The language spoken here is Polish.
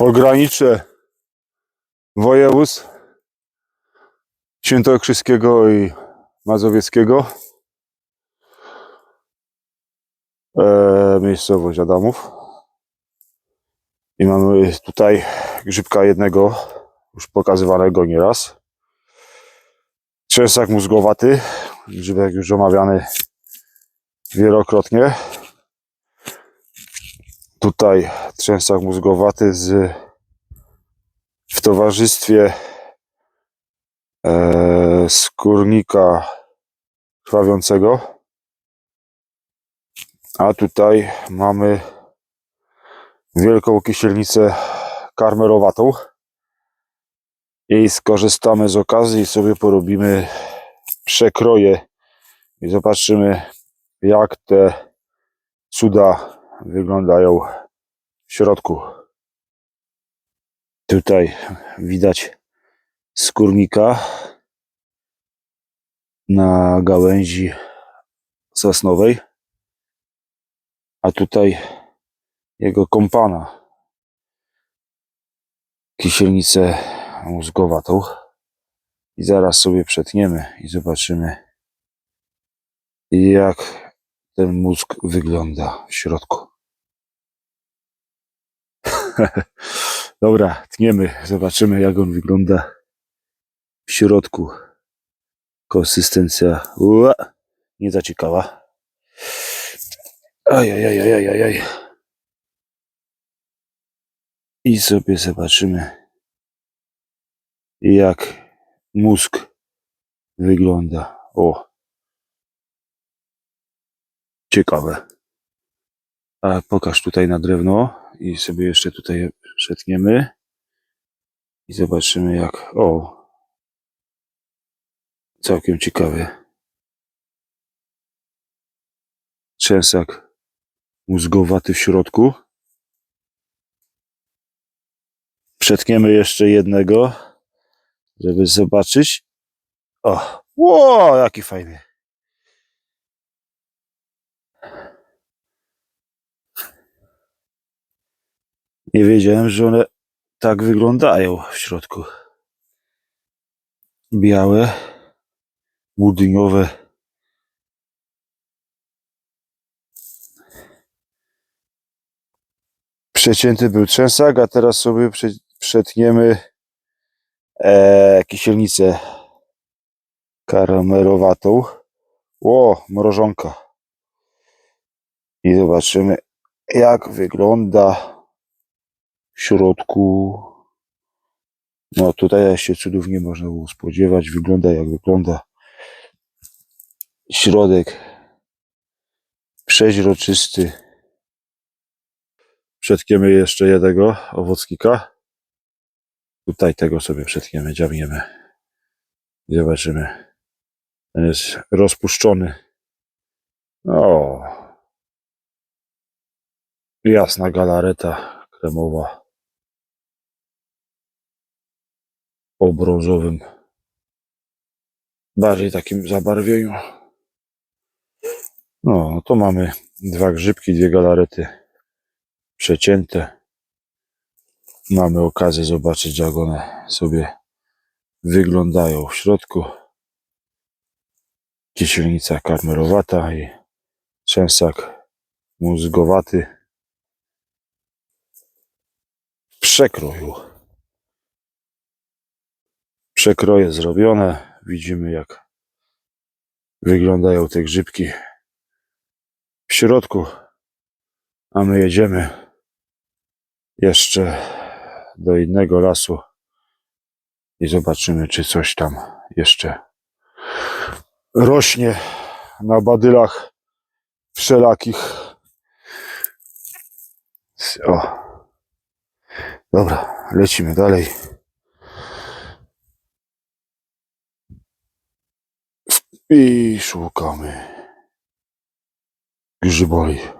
pogranicze województw świętokrzyskiego i mazowieckiego. E, miejscowość Adamów. I mamy tutaj grzybka jednego, już pokazywanego nieraz. Trzęsak mózgowaty, grzybek już omawiany wielokrotnie. Tutaj trzęsak mózgowaty z, w towarzystwie e, skórnika krwawiącego. A tutaj mamy wielką kisielnicę karmerowatą. I skorzystamy z okazji i sobie porobimy przekroje i zobaczymy jak te cuda wyglądają w środku. Tutaj widać skórnika na gałęzi sosnowej, a tutaj jego kompana kisielnicę mózgowatą i zaraz sobie przetniemy i zobaczymy jak ten mózg wygląda w środku. Dobra, tniemy, zobaczymy jak on wygląda w środku. Konsystencja ua, nie za ciekawa. Ajajajajajaj. I sobie zobaczymy jak mózg wygląda. O, ciekawe. A pokaż tutaj na drewno i sobie jeszcze tutaj przetniemy i zobaczymy jak. O, całkiem ciekawe. Trzęsak mózgowaty w środku. Przetniemy jeszcze jednego, żeby zobaczyć. O, ło, jaki fajny. Nie wiedziałem, że one tak wyglądają w środku. Białe, budyniowe. Przecięty był trzęsak, a teraz sobie prze, przetniemy e, kisielnicę karamelowatą. O, mrożonka. I zobaczymy, jak wygląda środku. No tutaj się cudów nie można było spodziewać. Wygląda jak wygląda. Środek przeźroczysty. Przetkiemy jeszcze jednego owocnika. Tutaj tego sobie przetkiemy, dziabniemy. Zobaczymy. Ten jest rozpuszczony. O. Jasna galareta kremowa. O brązowym. Bardziej takim zabarwieniu. No, no to mamy dwa grzybki, dwie galarety przecięte. Mamy okazję zobaczyć, jak one sobie wyglądają w środku. Kisielnica karmerowata i trzęsak mózgowaty w przekroju. Przekroje zrobione. Widzimy, jak wyglądają te grzybki w środku. A my jedziemy jeszcze do innego lasu i zobaczymy, czy coś tam jeszcze rośnie na badylach wszelakich. O. Dobra, lecimy dalej. I szukamy grzyboli.